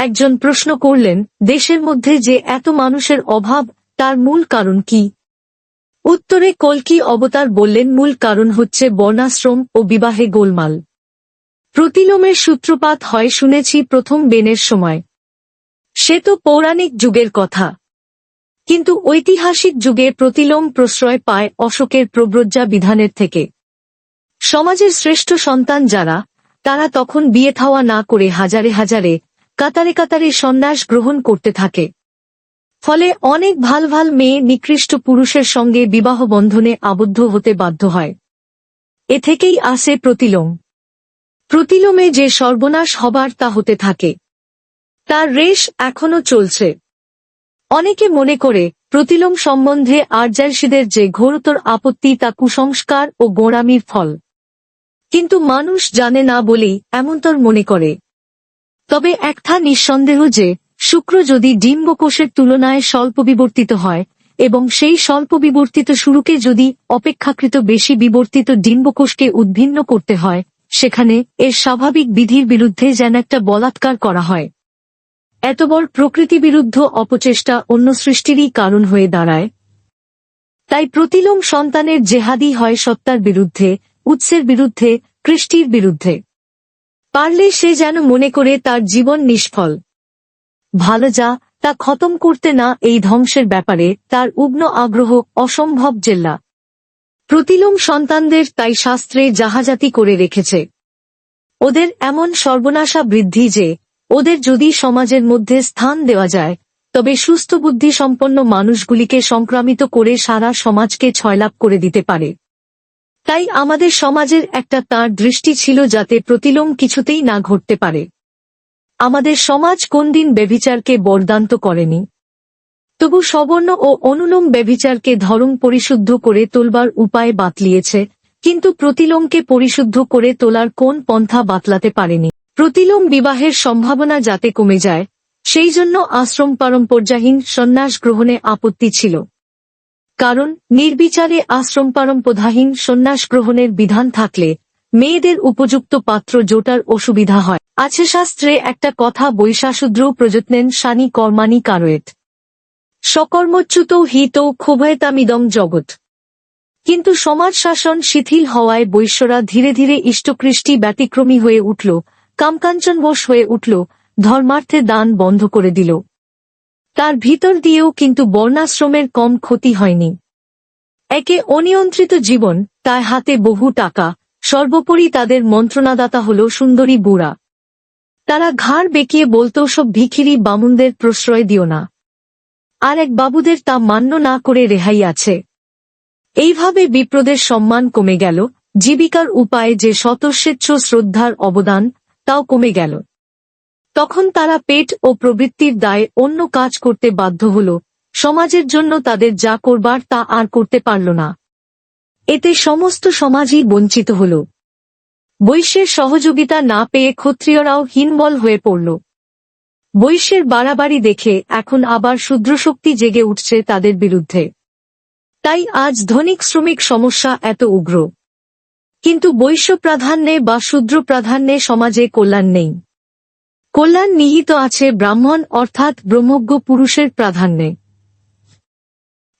একজন প্রশ্ন করলেন, দেশের মধ্যে যে এত মানুষের অভাব, তার মূল কারণ কি? উত্তরে কল্কি অবতার বললেন, মূল কারণ হচ্ছে বর্ণাশ্রম ও বিবাহে গোলমাল। প্রতিলোমের সূত্রপাত হয়, শুনেছি প্রথম বেনের সময়। সে তো পৌরাণিক যুগের কথা। কিন্তু ঐতিহাসিক যুগে প্রতিলোম প্রশ্রয় পায় অশোকের প্রব্রজ্জা বিধানের থেকে। সমাজের শ্রেষ্ঠ সন্তান যারা, তারা তখন বিয়ে থাওয়া না করে হাজারে হাজারে কাতারে কাতারে সন্ন্যাস গ্রহণ করতে থাকে। ফলে অনেক ভালো ভালো মেয়ে নিকৃষ্ট পুরুষের সঙ্গে বিবাহ বন্ধনে আবদ্ধ হতে বাধ্য হয়। এ থেকেই আসে প্রতিলোম। প্রতিলোমে যে সর্বনাশ হবার তা হতে থাকে। তার রেশ এখনও চলছে। অনেকে মনে করে, প্রতিলোম সম্বন্ধে আর্যার্ষীদের যে ঘোরতর আপত্তি তা কুসংস্কার ও গোঁড়ামির ফল। কিন্তু মানুষ জানে না বলেই এমনতর মনে করে। তবে একথা নিঃসন্দেহ যে, শুক্র যদি ডিম্বকোষের তুলনায় স্বল্প বিবর্তিত হয়, এবং সেই স্বল্প বিবর্তিত শুরুকে যদি অপেক্ষাকৃত বেশি বিবর্তিত ডিম্বকোষকে উদ্ভিন্ন করতে হয়, সেখানে এর স্বাভাবিক বিধির বিরুদ্ধে যেন একটা বলাৎকার করা হয়। এত বড় প্রকৃতি বিরুদ্ধ অপচেষ্টা অন্য সৃষ্টিরই কারণ হয়ে দাঁড়ায়। তাই প্রতিলোম সন্তানের জেহাদি হয় সত্তার বিরুদ্ধে, উৎসের বিরুদ্ধে, কৃষ্টির বিরুদ্ধে। পারলে সে যেন মনে করে তার জীবন নিষ্ফল। ভালো যা, তা খতম করতে না এই ধ্বংসের ব্যাপারে তার উগ্ন আগ্রহ অসম্ভব জেল্লা। প্রতিলোম সন্তানদের তাই শাস্ত্রে জাহাজাতি করে রেখেছে। ওদের এমন সর্বনাশা বৃদ্ধি যে, ওদের যদি সমাজের মধ্যে স্থান দেওয়া যায়, তবে সুস্থ বুদ্ধি সম্পন্ন মানুষগুলিকে সংক্রামিত করে সারা সমাজকে ছয়লাভ করে দিতে পারে। তাই আমাদের সমাজের একটা তার দৃষ্টি ছিল যাতে প্রতিলোম কিছুতেই না ঘটতে পারে। আমাদের সমাজ কোন দিন ব্যভিচারকে বরদান্ত করেনি। তবু সবর্ণ ও অনুলোম ব্যভিচারকে ধরম পরিশুদ্ধ করে তোলবার উপায় বাতলিয়েছে, কিন্তু প্রতিলোমকে পরিশুদ্ধ করে তোলার কোন পন্থা বাতলাতে পারেনি। প্রতিলোম বিবাহের সম্ভাবনা যাতে কমে যায়, সেই জন্য আশ্রম পারম্পর্যাহীন সন্ন্যাস গ্রহণে আপত্তি ছিল। কারণ, নির্বিচারে আশ্রম পারম্পদাহীন সন্ন্যাস গ্রহণের বিধান থাকলে, মেয়েদের উপযুক্ত পাত্র জোটার অসুবিধা হয়। আছে শাস্ত্রে একটা কথা বৈশাশুদ্র প্রযত্নেন সানি কর্মানি কারয়েত। সকর্মচ্যুত হিত ক্ষোভয়তামিদম জগৎ। কিন্তু সমাজ শাসন শিথিল হওয়ায় বৈশ্যরা ধীরে ধীরে ইষ্টকৃষ্টি ব্যতিক্রমী হয়ে উঠল কামকাঞ্চনবশ হয়ে উঠল, ধর্মার্থে দান বন্ধ করে দিল। তার ভিতর দিয়েও কিন্তু বর্ণাশ্রমের কম ক্ষতি হয়নি। একে অনিয়ন্ত্রিত জীবন, তার হাতে বহু টাকা, সর্বোপরি তাদের মন্ত্রণাদাতা হল সুন্দরী বুড়া। তারা ঘাড় বেঁকিয়ে বলতো সব ভিখিরি বামুনদের প্রশ্রয় দিও না। আর এক বাবুদের তা মান্য না করে রেহাই আছে। এইভাবে বিপ্রদের সম্মান কমে গেল, জীবিকার উপায়ে যে শতস্বেচ্ছ শ্রদ্ধার অবদান, তাও কমে গেল। তখন তারা পেট ও প্রবৃত্তির দায়ে অন্য কাজ করতে বাধ্য হল। সমাজের জন্য তাদের যা করবার তা আর করতে পারল না। এতে সমস্ত সমাজই বঞ্চিত হল। বৈশ্যের সহযোগিতা না পেয়ে ক্ষত্রিয়রাও হীনবল হয়ে পড়ল। বৈশ্যের বাড়াবাড়ি দেখে এখন আবার শূদ্রশক্তি জেগে উঠছে তাদের বিরুদ্ধে। তাই আজ ধনিক শ্রমিক সমস্যা এত উগ্র। কিন্তু বৈশ্য প্রাধান্যে বা শূদ্র প্রাধান্যে সমাজে কল্যাণ নেই। কল্যাণ নিহিত আছে ব্রাহ্মণ অর্থাৎ ব্রহ্মজ্ঞ পুরুষের প্রাধান্যে।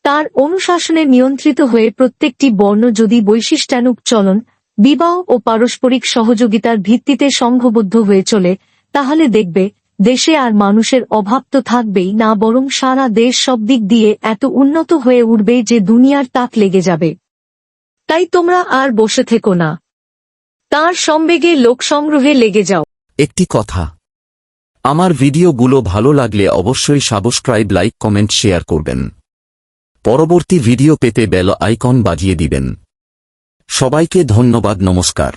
তার অনুশাসনে নিয়ন্ত্রিত হয়ে প্রত্যেকটি বর্ণ যদি বৈশিষ্ট্যানুক চলন, বিবাহ ও পারস্পরিক সহযোগিতার ভিত্তিতে সংঘবদ্ধ হয়ে চলে, তাহলে দেখবে, দেশে আর মানুষের অভাব তো থাকবেই না, বরং সারা দেশ সব দিক দিয়ে এত উন্নত হয়ে উঠবে যে দুনিয়ার তাক লেগে যাবে। তাই তোমরা আর বসে থেকো না। তার সম্বেগে লোক সংগ্রহে লেগে যাও। একটি কথা আমার ভিডিওগুলো ভালো লাগলে অবশ্যই সাবস্ক্রাইব, লাইক, কমেন্ট, শেয়ার করবেন। পরবর্তী ভিডিও পেতে বেল আইকন বাজিয়ে দিবেন। সবাইকে ধন্যবাদ, নমস্কার।